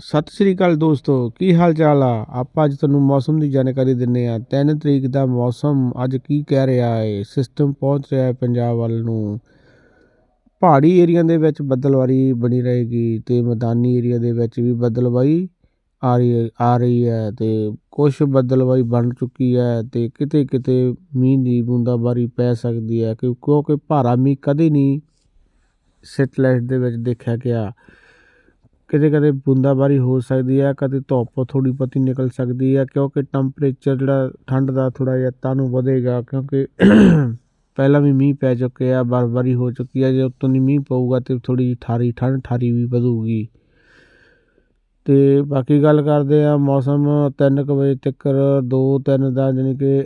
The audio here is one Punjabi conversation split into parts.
ਸਤਿ ਸ੍ਰੀ ਅਕਾਲ ਦੋਸਤੋ, ਕੀ ਹਾਲ ਚਾਲ ਆ? ਆਪਾਂ ਅੱਜ ਤੁਹਾਨੂੰ ਮੌਸਮ ਦੀ ਜਾਣਕਾਰੀ ਦਿੰਨੇ ਆ 3 ਤਰੀਕ ਦਾ ਮੌਸਮ ਅੱਜ ਕੀ ਕਹਿ ਰਿਹਾ ਹੈ ਸਿਸਟਮ ਪਹੁੰਚ ਰਿਹਾ ਹੈ ਪੰਜਾਬ ਵੱਲ ਨੂੰ। ਪਹਾੜੀ ਏਰੀਆ ਦੇ ਵਿੱਚ ਬੱਦਲਵਾਰੀ ਬਣੀ ਰਹੇਗੀ ਤੇ ਮੈਦਾਨੀ ਏਰੀਆ ਦੇ ਵਿੱਚ ਵੀ ਬਦਲਵਾਈ ਆ ਰਹੀ ਆ ਰਹੀ ਹੈ ਤੇ ਕੁਝ ਬਦਲਵਾਈ ਬਣ ਚੁੱਕੀ ਹੈ ਤੇ ਕਿਤੇ ਕਿਤੇ ਮੀਂਹ ਦੀ ਬੂੰਦਾਬਾਰੀ ਪੈ ਸਕਦੀ ਹੈ ਕਿਉਂ- ਕਿਉਂਕਿ ਭਾਰਾ ਮੀਂਹ ਕਦੇ ਨਹੀਂ ਸੈਟਲਾਈਟ ਦੇ ਵਿੱਚ ਦੇਖਿਆ ਗਿਆ। ਕਿਤੇ ਕਦੇ ਬੂੰਦਾਬਾਰੀ ਹੋ ਸਕਦੀ ਹੈ ਕਦੇ ਧੁੱਪ ਥੋੜ੍ਹੀ ਬਹੁਤੀ ਨਿਕਲ ਸਕਦੀ ਹੈ ਕਿਉਂਕਿ ਟੈਂਪਰੇਚਰ ਜਿਹੜਾ ਠੰਡ ਦਾ ਥੋੜ੍ਹਾ ਜਿਹਾ ਤਾਂ ਨੂੰ ਵਧੇਗਾ, ਕਿਉਂਕਿ ਪਹਿਲਾਂ ਵੀ ਮੀਂਹ ਪੈ ਚੁੱਕੇ ਆ, ਬਰਫਬਾਰੀ ਹੋ ਚੁੱਕੀ ਹੈ ਜੇ ਉੱਤੋਂ ਨਹੀਂ ਮੀਂਹ ਪਊਗਾ ਤੇ ਥੋੜ੍ਹੀ ਜਿਹੀ ਠਾਰੀ, ਠੰਡ ਠਾਰੀ ਵੀ ਵਧੂਗੀ। ਤੇ ਬਾਕੀ ਗੱਲ ਕਰਦੇ ਆ, ਮੌਸਮ 3 ਵਜੇ ਤੱਕ 2 3 ਦਾ ਜਾਣੀ ਕਿ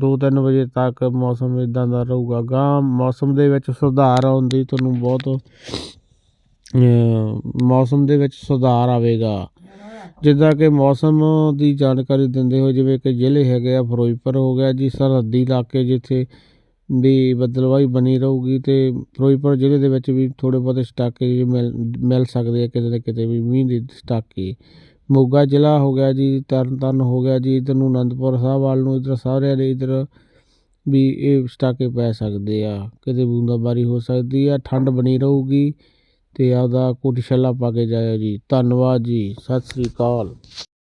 2-3 ਵਜੇ ਤੱਕ ਮੌਸਮ ਇਦਾਂ ਦਾ ਰਹੂਗਾ। ਗਾਂ ਮੌਸਮ ਦੇ ਵਿੱਚ ਸੁਧਾਰ ਆਉਣ ਦੀ ਤੁਹਾਨੂੰ ਬਹੁਤ ਮੌਸਮ ਦੇ ਵਿੱਚ ਸੁਧਾਰ ਆਵੇਗਾ। ਜਿੱਦਾਂ ਕਿ ਮੌਸਮ ਦੀ ਜਾਣਕਾਰੀ ਦਿੰਦੇ ਹੋਏ, ਜਿਵੇਂ ਕਿ ਜ਼ਿਲ੍ਹੇ ਹੈਗੇ ਆ, ਫਿਰੋਜ਼ਪੁਰ ਹੋ ਗਿਆ ਜੀ ਸਰਹੱਦੀ ਇਲਾਕੇ ਜਿੱਥੇ ਵੀ ਬੱਦਲਵਾਈ ਬਣੀ ਰਹੂਗੀ ਅਤੇ ਫਿਰੋਜ਼ਪੁਰ ਜ਼ਿਲ੍ਹੇ ਦੇ ਵਿੱਚ ਵੀ ਥੋੜ੍ਹੇ ਬਹੁਤੇ ਸਟਾਕੇ ਮਿਲ ਮਿਲ ਸਕਦੇ ਆ ਕਿਤੇ ਨਾ ਕਿਤੇ ਵੀ ਮੀਂਹ ਦੇ ਸਟਾਕੇ। ਮੋਗਾ ਜ਼ਿਲ੍ਹਾ ਹੋ ਗਿਆ ਜੀ, ਤਰਨਤਾਰਨ ਹੋ ਗਿਆ ਜੀ, ਇੱਧਰ ਨੂੰ ਅਨੰਦਪੁਰ ਸਾਹਿਬ ਵੱਲ ਨੂੰ, ਇੱਧਰ ਸਾਰਿਆਂ ਦੇ ਇੱਧਰ ਵੀ ਇਹ ਸਟਾਕੇ ਪੈ ਸਕਦੇ ਆ। ਕਿਤੇ ਬੂੰਦਾਬਾਰੀ ਹੋ ਸਕਦੀ ਆ, ਠੰਡ ਬਣੀ ਰਹੂਗੀ। ਅਤੇ ਆਪਦਾ ਕੋਟੀ ਛੱਲਾ ਪਾ ਕੇ ਜਾਇਓ ਜੀ। ਧੰਨਵਾਦ ਜੀ। ਸਤਿ ਸ੍ਰੀ ਅਕਾਲ।